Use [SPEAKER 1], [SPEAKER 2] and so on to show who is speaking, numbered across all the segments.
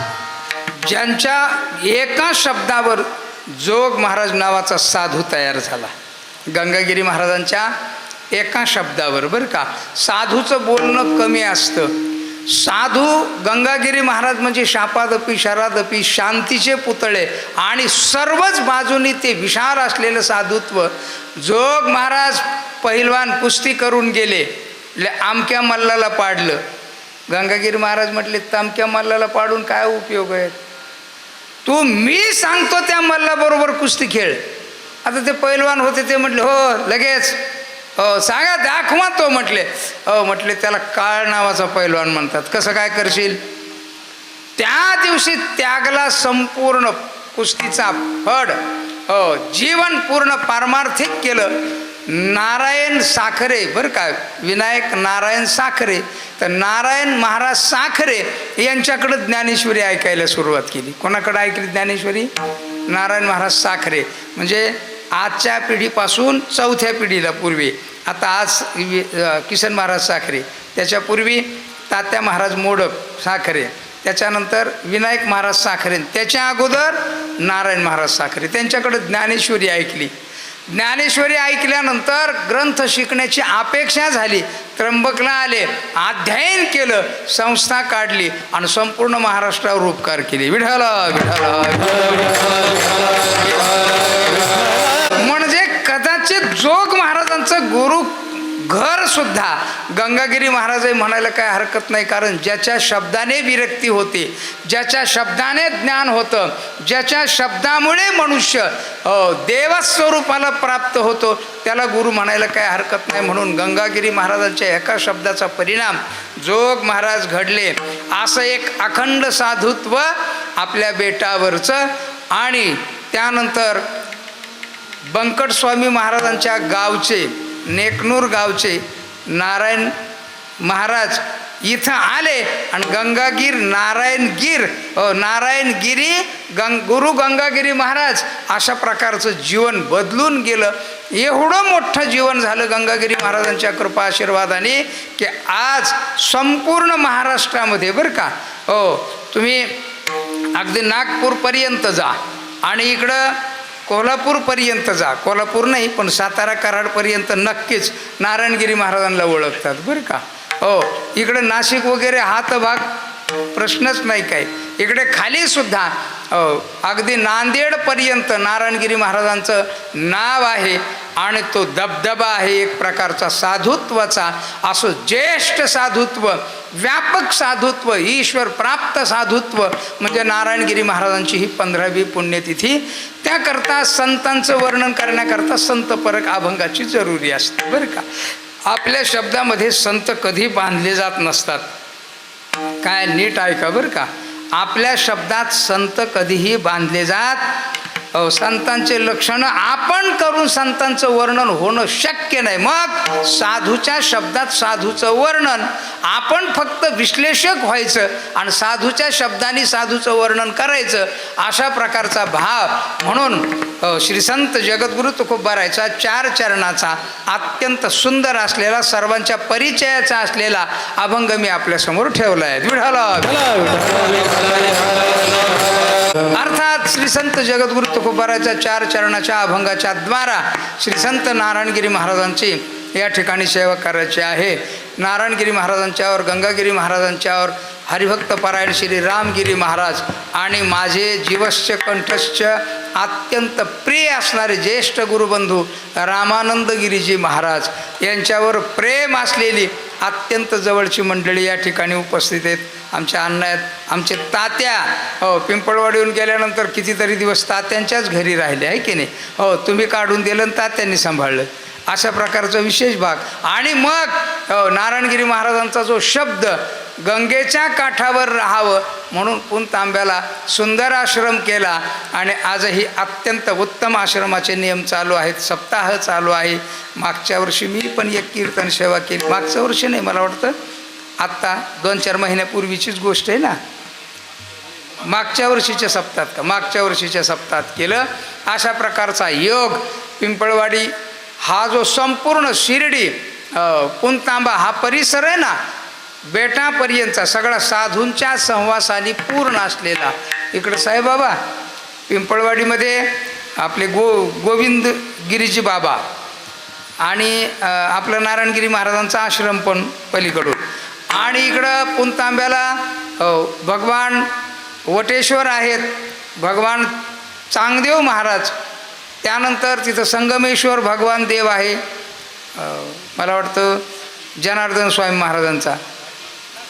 [SPEAKER 1] महाराज ज्यांच्या एका शब्दावर जोग महाराज नावाचा साधू तयार झाला. गंगागिरी महाराजांच्या एका शब्दावर बरं का. साधूचं बोलणं कमी असतं. साधू गंगागिरी महाराज म्हणजे शापादपी शरादपी शांतीचे पुतळे आणि सर्वच बाजूनी ते विशाल असलेलं साधुत्व. जोग महाराज पहिलवान कुस्ती करून गेले. आमक्या मल्लाला पाडलं. गंगागिरी महाराज म्हटले तमक्या मल्लाला पाडून काय उपयोग आहे? तू मी सांगतो त्या मल्लाबरोबर कुस्ती खेळ. आता ते पैलवान होते ते म्हटले हो लगेच. हो सांगा दाखवा तो म्हटले. हो म्हटले त्याला काळ नावाचा पैलवान म्हणतात. कसं काय करशील? त्या दिवशी त्यागला संपूर्ण कुस्तीचा फड हो जीवन पूर्ण पारमार्थिक केलं. नारायण साखरे बरं का? विनायक नारायण साखरे. तर नारायण महाराज साखरे यांच्याकडं ज्ञानेश्वरी ऐकायला सुरुवात केली. कोणाकडं ऐकली ज्ञानेश्वरी? नारायण महाराज साखरे. म्हणजे आजच्या पिढीपासून चौथ्या पिढीला पूर्वी. आता आज वि- किसन महाराज साखरे. त्याच्यापूर्वी तात्या महाराज मोडक साखरे. त्याच्यानंतर विनायक महाराज साखरे. त्याच्या अगोदर नारायण महाराज साखरे. त्यांच्याकडं ज्ञानेश्वरी ऐकली. ज्ञानेश्वरी ऐकल्यानंतर ग्रंथ शिकण्याची अपेक्षा झाली. त्र्यंबकला आले अध्ययन केलं संस्था काढली आणि संपूर्ण महाराष्ट्रावर उपकार केले. विठाला विठाला सुद्धा गंगागिरी महाराज म्हणायला काय हरकत नाही कारण ज्याच्या शब्दाने विरक्ती होते ज्याच्या शब्दाने ज्ञान होतं ज्याच्या शब्दामुळे मनुष्य देवस्वरूपाला प्राप्त होतो त्याला गुरु म्हणायला काय हरकत नाही. म्हणून गंगागिरी महाराजांच्या एका शब्दाचा परिणाम जोग महाराज घडले. असं एक अखंड साधुत्व आपल्या बेटावरचं आणि त्यानंतर बंकटस्वामी महाराजांच्या गावचे नेकनूर गावचे नारायण महाराज इथं आले आणि गंगागीर नारायणगीर नारायणगिरी गंग गुरु गंगागिरी महाराज अशा प्रकारचं जीवन बदलून गेलं. एवढं मोठं जीवन झालं गंगागिरी महाराजांच्या कृपा आशीर्वादाने की आज संपूर्ण महाराष्ट्रामध्ये बरं का हो तुम्ही अगदी नागपूरपर्यंत जा. आणि इकडं कोल्हापूरपर्यंत जा. कोल्हापूर नाही पण सातारा कराडपर्यंत नक्कीच नारायणगिरी महाराजांना ओळखतात. बरं का? हो इकडे नाशिक वगैरे हा तर भाग प्रश्नच नाही काय इकडे खाली सुद्धा अगदी नांदेडपर्यंत नारायणगिरी महाराजांचं नाव आहे आणि तो दबदबा आहे एक प्रकारचा साधुत्वाचा. असं ज्येष्ठ साधुत्व व्यापक साधुत्व ईश्वर प्राप्त साधुत्व म्हणजे नारायणगिरी महाराजांची ही पंधरावी पुण्यतिथी. त्याकरता संतांचं वर्णन करण्याकरता संत परक अभंगाची जरुरी असते बरं का? आपल्या शब्दामध्ये संत कधी बांधले जात नसतात. काय नीट ऐका बरं का? आपल्या शब्दात संत कधीही बांधले जात संतांचे लक्षणं आपण करून संतांचं वर्णन होणं शक्य नाही. मग साधूच्या शब्दात साधूचं वर्णन. आपण फक्त विश्लेषक व्हायचं आणि साधूच्या शब्दाने साधूचं वर्णन करायचं. अशा प्रकारचा भाव. म्हणून अ, श्री संत जगद्गुरु तुकोबारायचा चार चरणाचा अत्यंत सुंदर असलेला सर्वांच्या परिचयाचा असलेला अभंग मी आपल्यासमोर ठेवला आहे विढाला अर्थात श्री संत जगद्गुरु तुकोबाराच्या चार चरणाच्या अभंगाच्या द्वारा श्री संत नारायणगिरी महाराजांची या ठिकाणी सेवा करायची आहे. नारायणगिरी महाराजांच्यावर गंगागिरी महाराजांच्यावर हरिभक्त पारायण श्री रामगिरी महाराज आणि माझे जीवश्च कंठश्च अत्यंत प्रिय असणारे ज्येष्ठ गुरुबंधू रामानंदगिरीजी महाराज यांच्यावर प्रेम असलेली अत्यंत जवळची मंडळी या ठिकाणी उपस्थित आहेत. आमच्या अण्णा आहेत आमचे तात्या हो पिंपळवाडीहून गेल्यानंतर कितीतरी दिवस तात्यांच्याच घरी राहिले आहे की नाही? हो तुम्ही काढून दिलं आणि तात्यांनी सांभाळलं. अशा प्रकारचा विशेष भाग. आणि मग हो नारायणगिरी महाराजांचा जो शब्द गंगेच्या काठावर राहावं म्हणून पुन तांब्याला सुंदर आश्रम केला आणि आजही अत्यंत उत्तम आश्रमाचे नियम चालू आहेत. सप्ताह चालू आहे. मागच्या वर्षी मी पण एक कीर्तन सेवा केली. मागच्या वर्षी नाही मला वाटतं. आत्ता दोन चार महिन्यापूर्वीचीच गोष्ट आहे ना? मागच्या वर्षीच्या सप्तात का? मागच्या वर्षीच्या सप्तात केलं. अशा प्रकारचा योग पिंपळवाडी हा जो संपूर्ण शिर्डी अ, पुणतांबा हा परिसर आहे ना बेटापर्यंतचा सगळा साधूंच्या सहवासाने पूर्ण असलेला. इकडं साईबाबा पिंपळवाडीमध्ये आपले गो गोविंद गिरीजी बाबा आणि आपलं नारायणगिरी महाराजांचा आश्रम पण पलीकडून. आणि इकडं पुणतांब्याला भगवान वटेश्वर आहेत भगवान चांगदेव महाराज त्यानंतर तिथं संगमेश्वर भगवान देव आहे मला वाटतं जनार्दन स्वामी महाराजांचा.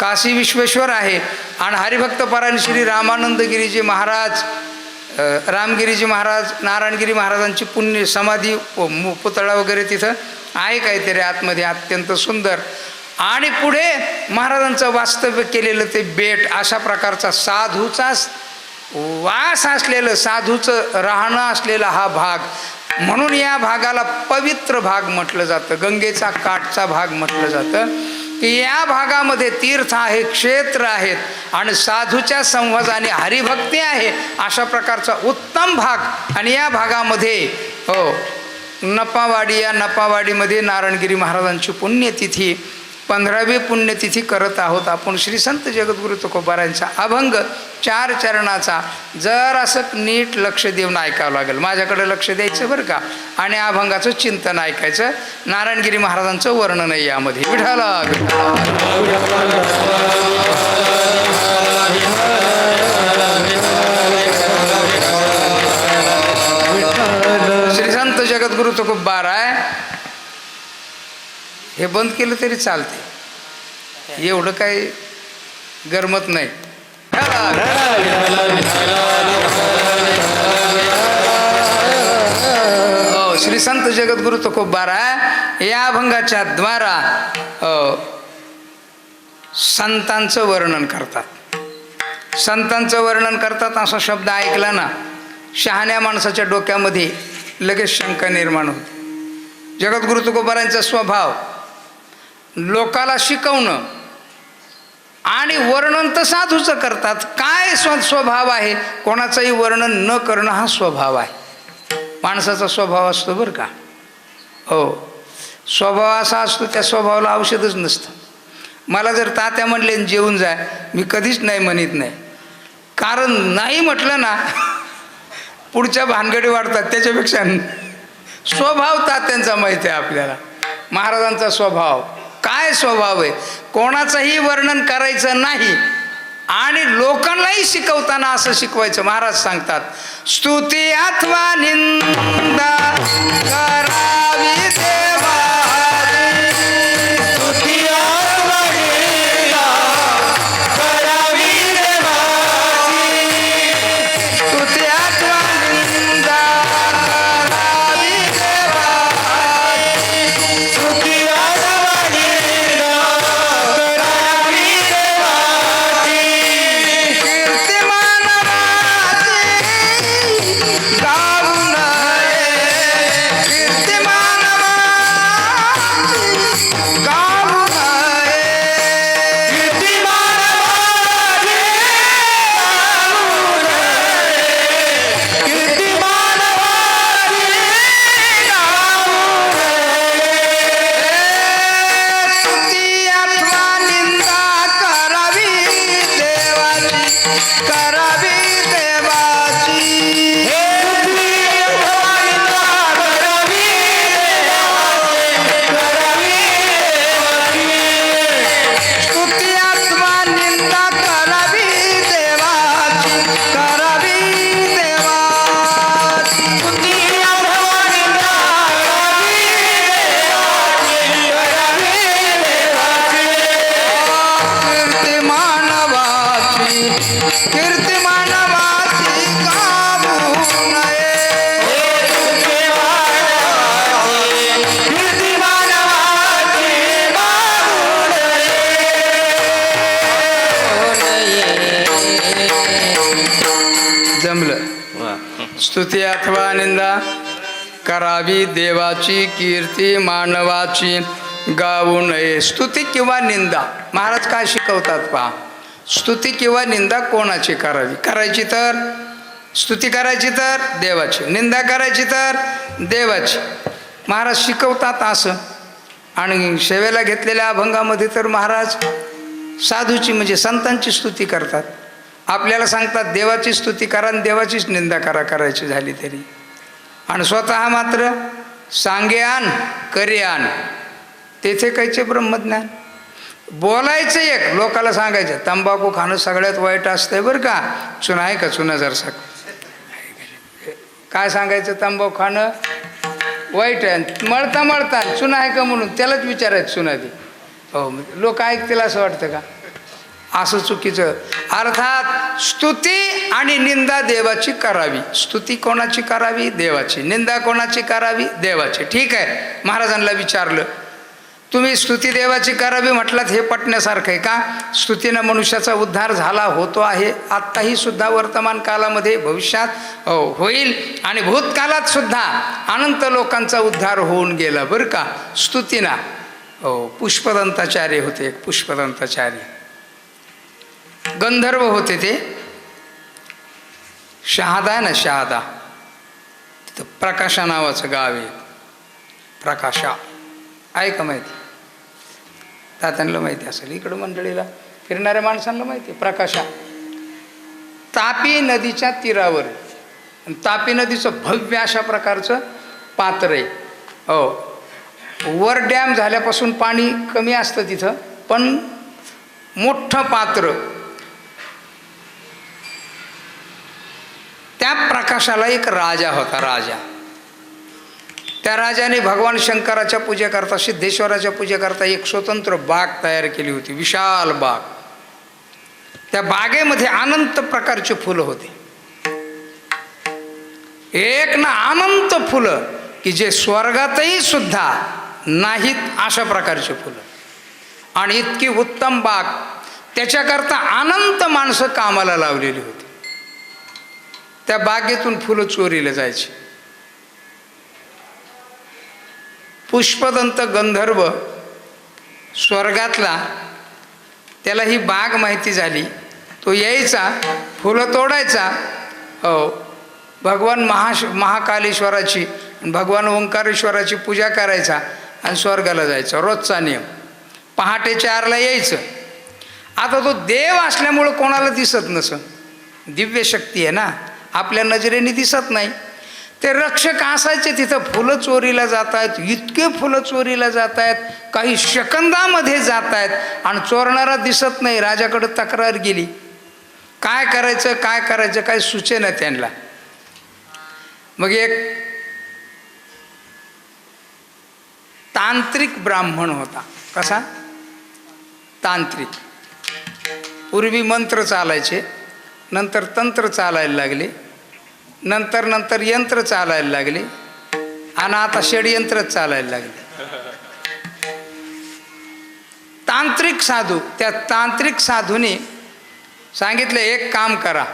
[SPEAKER 1] काशी विश्वेश्वर आहे आणि हरिभक्त परायण श्री रामानंदगिरीजी महाराज रामगिरीजी महाराज नारायणगिरी महाराजांची पुण्य समाधी मु- पुतळा वगैरे तिथं आहे काहीतरी आतमध्ये अत्यंत सुंदर. आणि पुढे महाराजांचं वास्तव्य केलेलं ते बेट अशा प्रकारचा साधूचा वास असलेलं साधूचं राहणं असलेला हा भाग. म्हणून या भागाला पवित्र भाग म्हटलं जातं गंगेचा काठचा भाग म्हटलं जातं. की या भागामध्ये तीर्थ आहे क्षेत्र आहेत आणि साधूच्या संवादाने हरिभक्ती आहे अशा प्रकारचा उत्तम भाग. आणि या भागामध्ये हो नपावाडी या नपावाडीमध्ये नारायणगिरी महाराजांची पुण्यतिथी पंधरावी पुण्यतिथी करत आहोत आपण श्री संत जगद्गुरु तुकोबारांचा अभंग चार चरणाचा. जर असं नीट लक्ष देऊन ऐकावं लागेल. माझ्याकडे लक्ष द्यायचं बरं का? आणि अभंगाचं चिंतन ऐकायचं. नारायणगिरी महाराजांचं वर्णन आहे यामध्ये. विठाला विठाला श्री संत जगद्गुरु तुकोबार आहे हे बंद केलं तरी चालते एवढं काही गरमत नाही. श्री संत जगद्गुरु तुकोबारा या अभंगाच्या द्वारा संतांचं वर्णन करतात. संतांचं वर्णन करतात असा शब्द ऐकला ना शहाण्या माणसाच्या डोक्यामध्ये लगेच शंका निर्माण होते. जगद्गुरु तुकोबारांचा स्वभाव. लोकाला शिकवणं आणि वर्णन तर साधूचं करतात. काय स्व स्वभाव आहे? कोणाचंही वर्णन न करणं हा स्वभाव आहे. माणसाचा स्वभाव असतो बरं का? हो. स्वभाव असा असतो त्या स्वभावाला औषधच नसतं. मला जर तात्या म्हणले जेवून जाय मी कधीच नाही म्हणत नाही. कारण नाही म्हटलं ना पुढच्या भानगडी वाढतात त्याच्यापेक्षा. स्वभाव तात्यांचा माहिती आहे आपल्याला. महाराजांचा स्वभाव. काय स्वभाव आहे? कोणाचंही वर्णन करायचं नाही. आणि लोकांनाही शिकवताना असं शिकवायचं महाराज सांगतात स्तुती अथवा निंदा करावी देवा. स्तुती अथवा निंदा करावी देवाची कीर्ती मानवाची. गाऊ नये. स्तुती किंवा निंदा. महाराज काय शिकवतात पहा. स्तुती किंवा निंदा कोणाची करावी? करायची तर? स्तुती करायची तर? देवाची. निंदा करायची तर? देवाची. महाराज शिकवतात असं. आणि सेवेला घेतलेल्या अभंगामध्ये तर महाराज साधूची म्हणजे संतांची स्तुती करतात. आपल्याला सांगतात देवाची स्तुती करा आणि देवाचीच निंदा करा करायची झाली तरी. आणि स्वतः मात्र सांगे आण करे आण. तेथे कायचे ब्रह्मज्ञान? बोलायचं एक लोकाला सांगायचं तंबाखू खाणं सगळ्यात वाईट असतंय बरं का. चुना आहे का चुना जरसा? काय सांगायचं? तंबाखू खाणं वाईट आहे. मळता मळता चुना आहे का म्हणून? त्यालाच विचारायचं चुना दे हो लोक ऐकतील असं वाटतं का? असं चुकीचं. अर्थात स्तुती आणि निंदा देवाची करावी. स्तुती कोणाची करावी? देवाची. निंदा कोणाची करावी? देवाची. ठीक आहे. महाराजांना विचारलं तुम्ही स्तुती देवाची करावी म्हटलात हे पटण्यासारखं आहे का? स्तुतीनं मनुष्याचा उद्धार झाला होतो आहे. आत्ताही सुद्धा वर्तमान कालामध्ये भविष्यात हो, होईल. आणि भूतकालात सुद्धा अनंत लोकांचा उद्धार होऊन गेला बरं का? स्तुतीना. हो पुष्पदंताचार्य होते पुष्पदंताचार्य. गंधर्व होते ते. शहादा आहे ना शहादा. तिथं प्रकाशा नावाचं गाव आहे. प्रकाशा. आहे का माहिती? तात्यांना माहिती असेल. इकडं मंडळीला फिरणाऱ्या माणसांना माहिती आहे. प्रकाशा. तापी नदीच्या तीरावर. तापी नदीचं भव्य अशा प्रकारचं पात्र आहे. हो. वर डॅम झाल्यापासून पाणी कमी असतं तिथं पण मोठं पात्र. त्या प्रकाशाला एक राजा होता राजा. त्या राजाने भगवान शंकराच्या पूजेकरता सिद्धेश्वराच्या पूजेकरता एक स्वतंत्र बाग तयार केली होती विशाल बाग. त्या बागेमध्ये अनंत प्रकारची फुलं होती. एक ना अनंत फुलं की जे स्वर्गातही सुद्धा नाहीत अशा प्रकारची फुलं. आणि इतकी उत्तम बाग त्याच्याकरता अनंत माणसं कामाला लावलेली होती. त्या बागेतून फुलं चोरीला जायची. पुष्पदंत गंधर्व स्वर्गातला त्याला ही बाग माहिती झाली. तो यायचा फुलं तोडायचा. हो भगवान महाश महाकालेश्वराची भगवान ओंकारेश्वराची पूजा करायचा आणि स्वर्गाला जायचा. रोजचा नियम. पहाटे चारला यायचं. आता तो देव असल्यामुळं कोणाला दिसत नसं. दिव्य शक्ती आहे ना? आपल्या नजरेने दिसत नाही. ते रक्षक असायचे तिथं फुलं चोरीला जात आहेत इतके फुलं चोरीला जात आहेत काही शकंदामध्ये जात आहेत आणि चोरणारा दिसत नाही राजाकडं तक्रार गेली. काय करायचं काय करायचं काय सुचेना त्यांना. मग एक तांत्रिक ब्राह्मण होता. कसा? तांत्रिक. पूर्वी मंत्र चालायचे. नंतर तंत्र चालायला लागले. नंतर नंतर यंत्र चालायला लागले. आणि आता षडयंत्रच चालायला लागले. तांत्रिक साधू त्या तांत्रिक साधूने सांगितलं एक काम करा.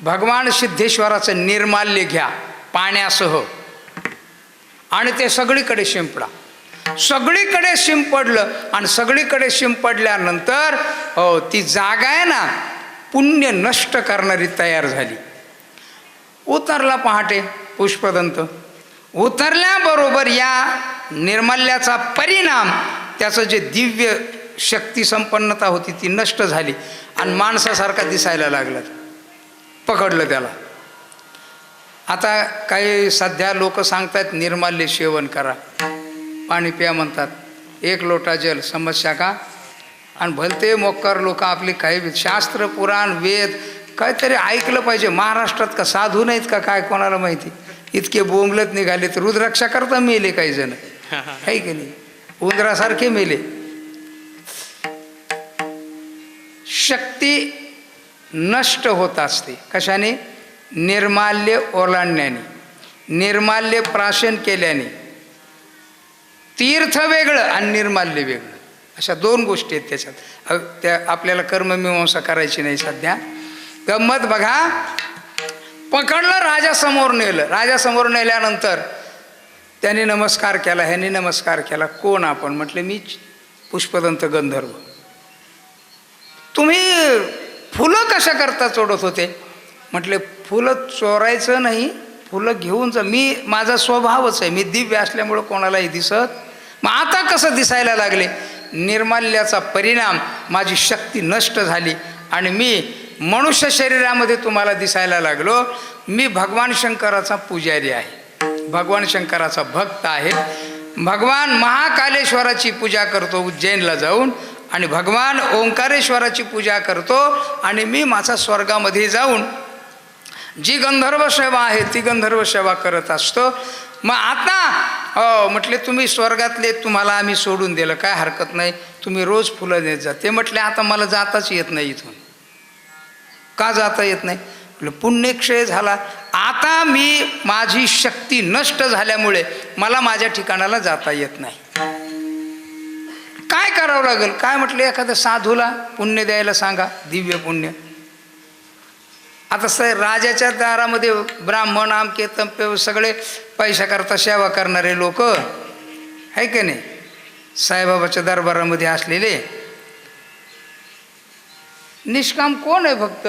[SPEAKER 1] भगवान सिद्धेश्वराचं निर्माल्य घ्या पाण्यासह. आणि ते सगळीकडे शिंपडा. सगळीकडे शिंपडलं आणि सगळीकडे शिंपडल्यानंतर हो ती जागा आहे ना पुण्य नष्ट करणारी तयार झाली. उतरला पहाटे पुष्पदंत. उतरल्याबरोबर या निर्मल्याचा परिणाम त्याचं जे दिव्य शक्ती संपन्नता होती ती नष्ट झाली आणि माणसासारखा दिसायला लागला. पकडलं त्याला. आता काही सध्या लोक सांगतात निर्माल्य सेवन करा. पाणी प्या म्हणतात. एक लोटा जल समस्या का? आणि भलते मोक्कर लोक आपली काही शास्त्र पुराण वेद काहीतरी ऐकलं पाहिजे. महाराष्ट्रात का साधू नाहीत का काय कोणाला माहिती? इतके बोंबलत निघाले तर रुद्रक्षा करता मेले काही जण. काही की नाही? उंदरासारखे मेले. शक्ती नष्ट होत असते. कशाने? निर्माल्य ओलांडण्याने. निर्माल्य प्राशन केल्याने. तीर्थ वेगळं आणि निर्माल्य वेगळं. अशा दोन गोष्टी आहेत त्याच्यात. त्या आपल्याला कर्ममीमांसा करायची नाही सध्या. गंमत बघा. पकडलं राजासमोर नेलं. राजासमोर नेल्यानंतर त्यांनी नमस्कार केला ह्यांनी नमस्कार केला. कोण आपण? म्हटले मी पुष्पदंत गंधर्व. तुम्ही फुलं कशा करता चोडत होते? म्हटले फुलं चोरायचं नाही फुलं घेऊन जा. मी माझा स्वभावच आहे. मी दिव्य असल्यामुळं कोणालाही दिसत. मग आता कसं दिसायला लागले? निर्माल्याचा परिणाम माझी शक्ती नष्ट झाली. आणि मी मनुष्य शरीरामध्ये तुम्हाला दिसायला लागलो. मी भगवान शंकराचा पुजारी आहे. भगवान शंकराचा भक्त आहे. भगवान महाकालेश्वराची पूजा करतो उज्जैनला जाऊन. आणि भगवान ओंकारेश्वराची पूजा करतो. आणि मी माझा स्वर्गामध्ये जाऊन जी गंधर्व सेवा आहे ती गंधर्व सेवा करत असतो. मग आता हो म्हटले तुम्ही स्वर्गातले तुम्हाला आम्ही सोडून दिलं. काय हरकत नाही. तुम्ही रोज फुलं देत जा. ते म्हटले आता मला जाताच येत नाही इथून. का जाता येत नाही? म्हटलं पुण्यक्षय झाला. आता मी माझी शक्ती नष्ट झाल्यामुळे मला माझ्या ठिकाणाला जाता येत नाही. काय करावं लागेल? काय? म्हटलं एखाद्या साधूला पुण्य द्यायला सांगा. दिव्य पुण्य. आता स राजाच्या दारामध्ये ब्राह्मण आमके तंपे सगळे पैशाकरता सेवा करणारे लोक आहे की नाही? साईबाबाच्या दरबारामध्ये असलेले. निष्काम कोण आहे फक्त?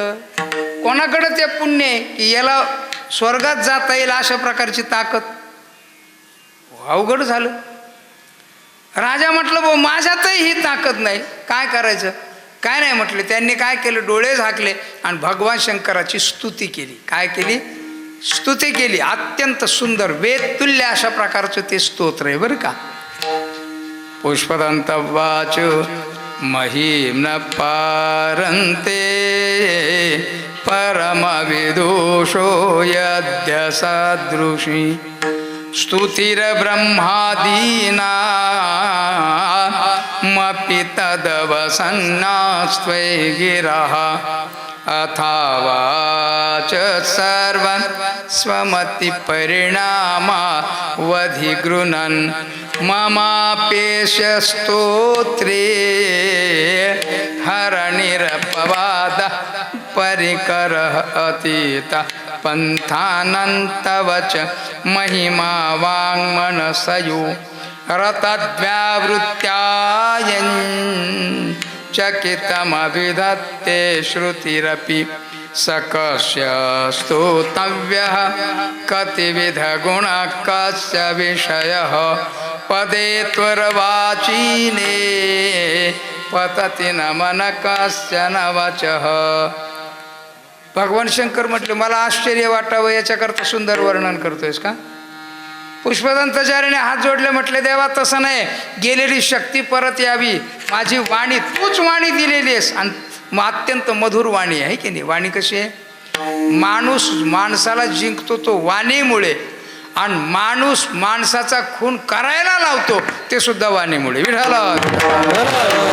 [SPEAKER 1] कोणाकडे ते पुण्य आहे की याला स्वर्गात जाता येईल अशा प्रकारची ताकद? अवघड झालं. राजा म्हटलं भाऊ माझ्यातही ही ताकद नाही. काय करायचं? काय नाही म्हटलं त्यांनी काय केलं? डोळे झाकले आणि भगवान शंकराची स्तुती केली. काय केली? स्तुती केली. अत्यंत सुंदर वेदतुल्य अशा प्रकारचं ते स्तोत्र आहे बरं का. पुष्पदंतवाच महिम न पारंते परमविदुषो यद्य सदृशी स्तुतिर्ब्रह्मादीना। मपि तदवसन्नास्त्वै गिरः अथावाच सर्वन् स्वमतिपरिणामा वधिगृणन् ममापेशस्तोत्रे हरणिरपवाद परिकरः अतीतः च महिमा वाङ्मनसयो रतद्व्यावृत्यायन् चकितमभिधत्ते श्रुतिरपि सकस्य स्तोतव्यः कतिविधगुणः कस्य विषयः पदे त्वरवाचीने पतति न मन न वचः भगवान शंकर म्हटले मला आश्चर्य वाटावं याच्याकरता सुंदर वर्णन करतोयस का? पुष्पदंतचार्याने हात जोडले म्हटले देवा तसं नाही. गेलेली शक्ती परत यावी. माझी वाणी तूच वाणी दिलेली आहेस. आणि मग अत्यंत मधुर वाणी आहे की नाही? वाणी कशी आहे? माणूस माणसाला जिंकतो तो वाणीमुळे. आणि माणूस माणसाचा खून करायला लावतो ते सुद्धा वाणीमुळे. विढाला